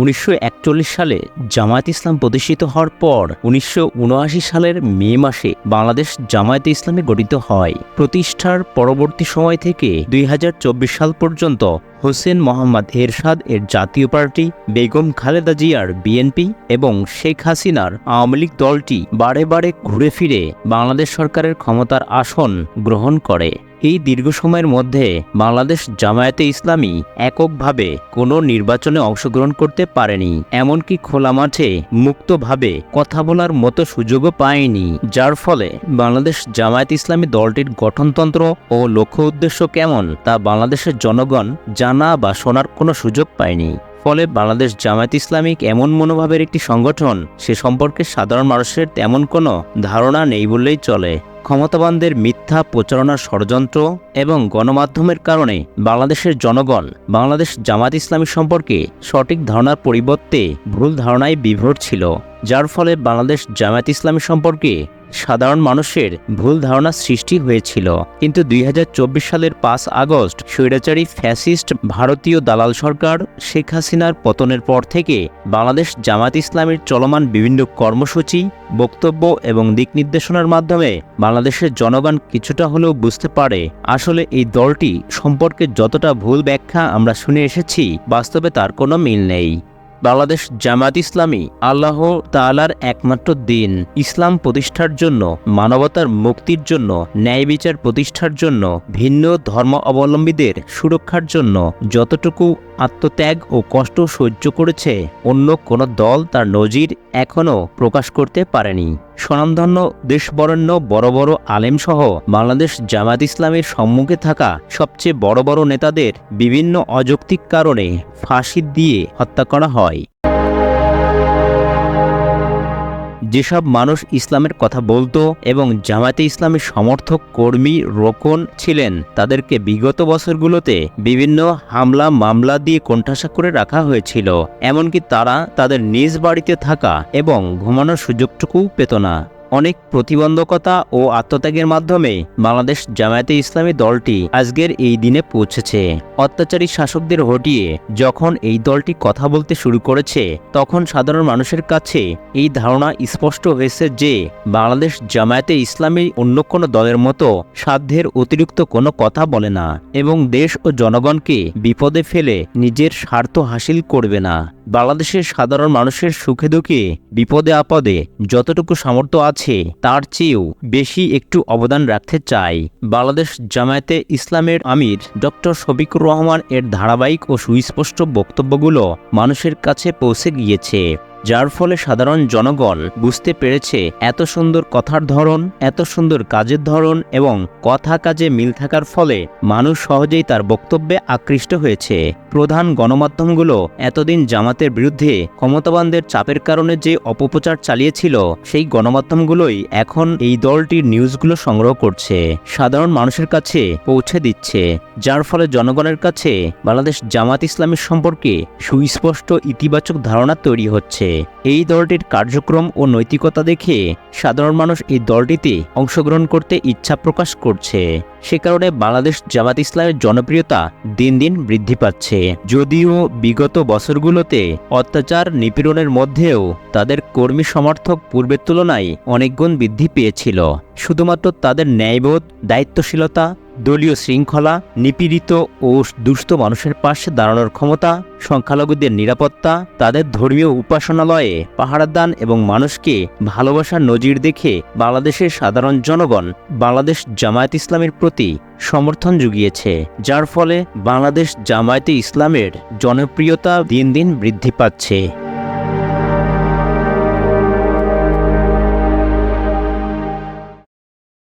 উনিশশো একচল্লিশ সালে জামায়াত ইসলাম প্রতিষ্ঠিত হওয়ার পর উনিশশো উনআশি সালের মে মাসে বাংলাদেশ জামায়াতে ইসলামে গঠিত হয়। প্রতিষ্ঠার পরবর্তী সময় থেকে দুই হাজার চব্বিশ সাল পর্যন্ত হোসেন মোহাম্মদ এরশাদ এর জাতীয় পার্টি, বেগম খালেদা জিয়ার বিএনপি এবং শেখ হাসিনার আওয়ামী লীগ দলটি বারে বারে ঘুরে ফিরে বাংলাদেশ সরকারের ক্ষমতার আসন গ্রহণ করে। এই দীর্ঘ সময়ের মধ্যে বাংলাদেশ জামায়াতে ইসলামী এককভাবে কোনো নির্বাচনে অংশগ্রহণ করতে পারেনি, এমনকি খোলা মাঠে মুক্তভাবে কথা বলার মতো সুযোগও পায়নি। যার ফলে বাংলাদেশ জামায়াত ইসলামী দলটির গঠনতন্ত্র ও লক্ষ্য উদ্দেশ্য কেমন তা বাংলাদেশের জনগণ জানা বা শোনার কোনো সুযোগ পায়নি। ফলে বাংলাদেশ জামায়াত ইসলামিক এমন মনোভাবের একটি সংগঠন, সে সম্পর্কে সাধারণ মানুষের তেমন কোনো ধারণা নেই বললেই চলে। ক্ষমতাবানদের মিথ্যা প্রচারণা ষড়যন্ত্র এবং গণমাধ্যমের কারণে বাংলাদেশের জনগণ বাংলাদেশ জামাত ইসলামী সম্পর্কে সঠিক ধারণার পরিবর্তে ভুল ধারণায় বিভোর ছিল, যার ফলে বাংলাদেশ জামায়াত ইসলামী সম্পর্কে সাধারণ মানুষের ভুল ধারণা সৃষ্টি হয়েছিল। কিন্তু দুই হাজার চব্বিশ সালের পাঁচ আগস্ট স্বৈরাচারী ফ্যাসিস্ট ভারতীয় দালাল সরকার শেখ হাসিনার পতনের পর থেকে বাংলাদেশ জামাত ইসলামের চলমান বিভিন্ন কর্মসূচি, বক্তব্য এবং দিক নির্দেশনার মাধ্যমে বাংলাদেশের জনগণ কিছুটা হলেও বুঝতে পারে, আসলে এই দলটি সম্পর্কে যতটা ভুল ব্যাখ্যা আমরা শুনে এসেছি, বাস্তবে তার কোনো মিল নেই। বাংলাদেশ জামাত ইসলামী আল্লাহ তালার একমাত্র দিন। ইসলাম প্রতিষ্ঠার জন্য, মানবতার মুক্তির জন্য, ন্যায় বিচার প্রতিষ্ঠার জন্য, ভিন্ন ধর্ম অবলম্বীদের সুরক্ষার জন্য যতটুকু আত্মত্যাগ ও কষ্ট সহ্য করেছে, অন্য কোনো দল তার নজির এখনও প্রকাশ করতে পারেনি। স্বনামধন্য, দেশবরণ্য বড় বড় আলেমসহ বাংলাদেশ জামাত ইসলামের সম্মুখে থাকা সবচেয়ে বড় বড় নেতাদের বিভিন্ন অযৌক্তিক কারণে ফাঁসি দিয়ে হত্যা করা হয়। যেসব মানুষ ইসলামের কথা বলতো এবং জামাতে ইসলামের সমর্থক কর্মী রোকন ছিলেন, তাদেরকে বিগত বছরগুলোতে বিভিন্ন হামলা মামলা দিয়ে কণ্ঠাসা করে রাখা হয়েছিল। এমনকি তারা তাদের নিজ বাড়িতে থাকা এবং ঘুমানোর সুযোগটুকু পেত না। অনেক প্রতিবন্ধকতা ও আত্মত্যাগের মাধ্যমে বাংলাদেশ জামায়াতে ইসলামী দলটি আজকের এই দিনে পৌঁছেছে। অত্যাচারী শাসকদের হটিয়ে যখন এই দলটি কথা বলতে শুরু করেছে, তখন সাধারণ মানুষের কাছে এই ধারণা স্পষ্ট হয়েছে যে বাংলাদেশ জামায়াতে ইসলামী অন্য কোনো দলের মতো সাধ্যের অতিরিক্ত কোনো কথা বলে না এবং দেশ ও জনগণকে বিপদে ফেলে নিজের স্বার্থ হাসিল করবে না। বাংলাদেশের সাধারণ মানুষের সুখে দুঃখে, বিপদে আপদে যতটুকু সামর্থ্য আছে, তার চেয়েও বেশি একটু অবদান রাখতে চাই। বাংলাদেশ জামায়াতে ইসলামের আমির ডক্টর শফিকুর রহমান এর ধারাবাহিক ও সুস্পষ্ট বক্তব্যগুলো মানুষের কাছে পৌঁছে গিয়েছে। যার ফলে সাধারণ জনগণ বুঝতে পেরেছে এত সুন্দর কথার ধরন, এত সুন্দর কাজের ধরন এবং কথা কাজে মিল থাকার ফলে মানুষ সহজেই তার বক্তব্যে আকৃষ্ট হয়েছে। প্রধান গণমাধ্যমগুলো এতদিন জামাতের বিরুদ্ধে ক্ষমতাবানদের চাপের কারণে যে অপপ্রচার চালিয়েছিল, সেই গণমাধ্যমগুলোই এখন এই দলটির নিউজগুলো সংগ্রহ করছে। সাধারণ মানুষের কাছে পৌঁছে দিচ্ছে, যার ফলে জনগণের কাছে বাংলাদেশ জামাত ইসলামের সম্পর্কে সুস্পষ্ট ইতিবাচক ধারণা তৈরি হচ্ছে। এই দলটির কার্যক্রম ও নৈতিকতা দেখে সাধারণ মানুষ এই দলটিতে অংশগ্রহণ করতে ইচ্ছা প্রকাশ করছে। সে কারণে বাংলাদেশ জামাত ইসলামের জনপ্রিয়তা দিন দিন বৃদ্ধি পাচ্ছে। যদিও বিগত বছরগুলোতে অত্যাচার নিপীড়নের মধ্যেও তাদের কর্মী সমর্থক পূর্বের তুলনায় অনেক গুণ বৃদ্ধি পেয়েছিল। শুধুমাত্র তাদের ন্যায়বোধ, দায়িত্বশীলতা দলীয় শৃঙ্খলা, নিপীড়িত ও দুস্থ মানুষের পাশে দাঁড়ানোর ক্ষমতা, সংখ্যালঘুদের নিরাপত্তা, তাদের ধর্মীয় উপাসনালয়ে পাহারাদান এবং মানুষকে ভালোবাসার নজির দেখে বাংলাদেশের সাধারণ জনগণ বাংলাদেশ জামায়াত ইসলামের প্রতি সমর্থন জুগিয়েছে, যার ফলে বাংলাদেশ জামায়াতে ইসলামের জনপ্রিয়তা দিন দিন বৃদ্ধি পাচ্ছে।